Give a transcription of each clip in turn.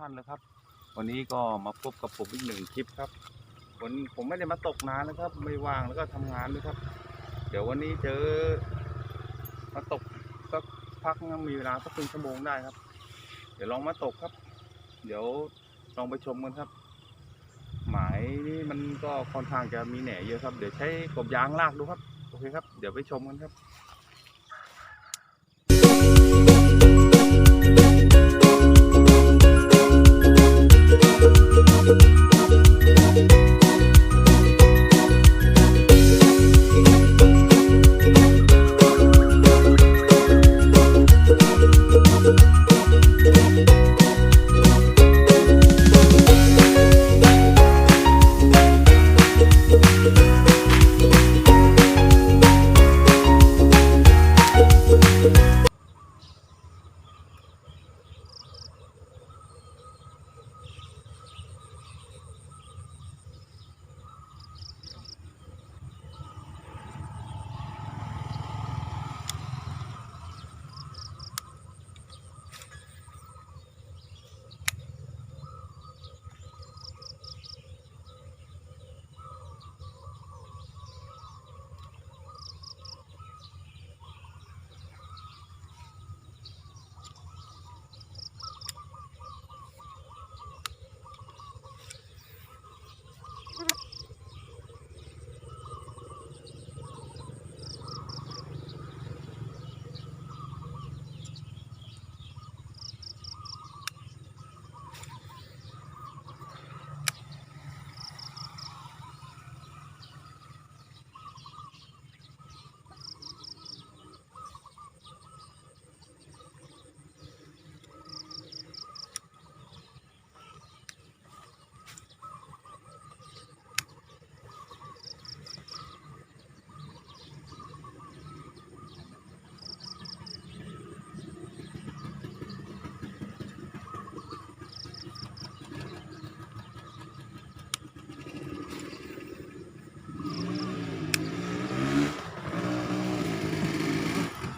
ท่านเลยครับ วันนี้ก็มาพบกับผมอีกหนึ่งคลิปครับวันผมไม่ได้มาตกนานนะครับ ไม่ว่างแล้วก็ทำงานด้วยครับ เดี๋ยววันนี้เจอ มาตกสักพักมีเวลาสักครึ่งชั่วโมงได้ครับ เดี๋ยวลองมาตกครับ เดี๋ยวลองไปชมกันครับ หมายนี่มันก็ค่อนข้างจะมีแหน่เยอะครับ เดี๋ยวใช้กบยางลากดูครับ โอเคครับ เดี๋ยวไปชมกันครับ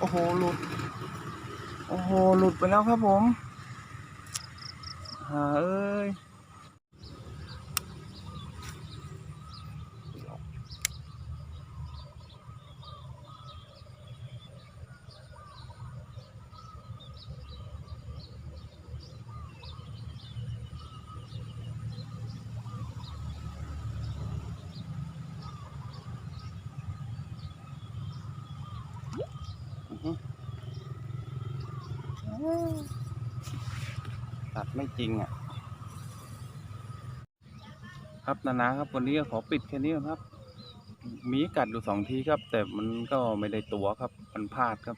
โอ้โห หลุด โอ้โห หลุดไปแล้วครับผมหาเอ้ย ตัดไม่จริงอะ ครับนานาครับ วันนี้ก็ขอปิดแค่นี้ครับ มีกัดอยู่สองทีครับ แต่มันก็ไม่ได้ตัวครับ มันพลาดครับ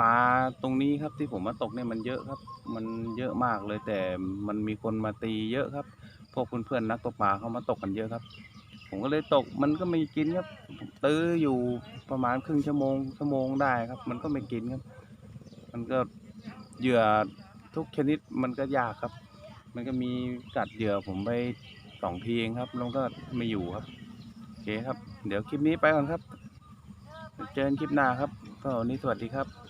ปลาตรงนี้ครับที่ผมมาตกเนี่ยมันเยอะครับ มันเยอะมากเลย แต่มันมีคนมาตีเยอะครับ พวกเพื่อนๆนักตกปลาเขามาตกกันเยอะครับ ผมก็เลยตกมันก็ไม่กินครับตื้ออยู่ประมาณครึ่งชั่วโมงชั่วโมงได้ครับ มันก็ไม่กินครับ มันก็เหยื่อทุกชนิดมันก็ยากครับ มันก็มีกัดเหยื่อผมไปสองทีเองครับแล้วก็ไม่อยู่ครับโอเคครับ เดี๋ยวคลิปนี้ไปก่อนครับ เจอกันคลิปหน้าครับก็วันนี้สวัสดีครับ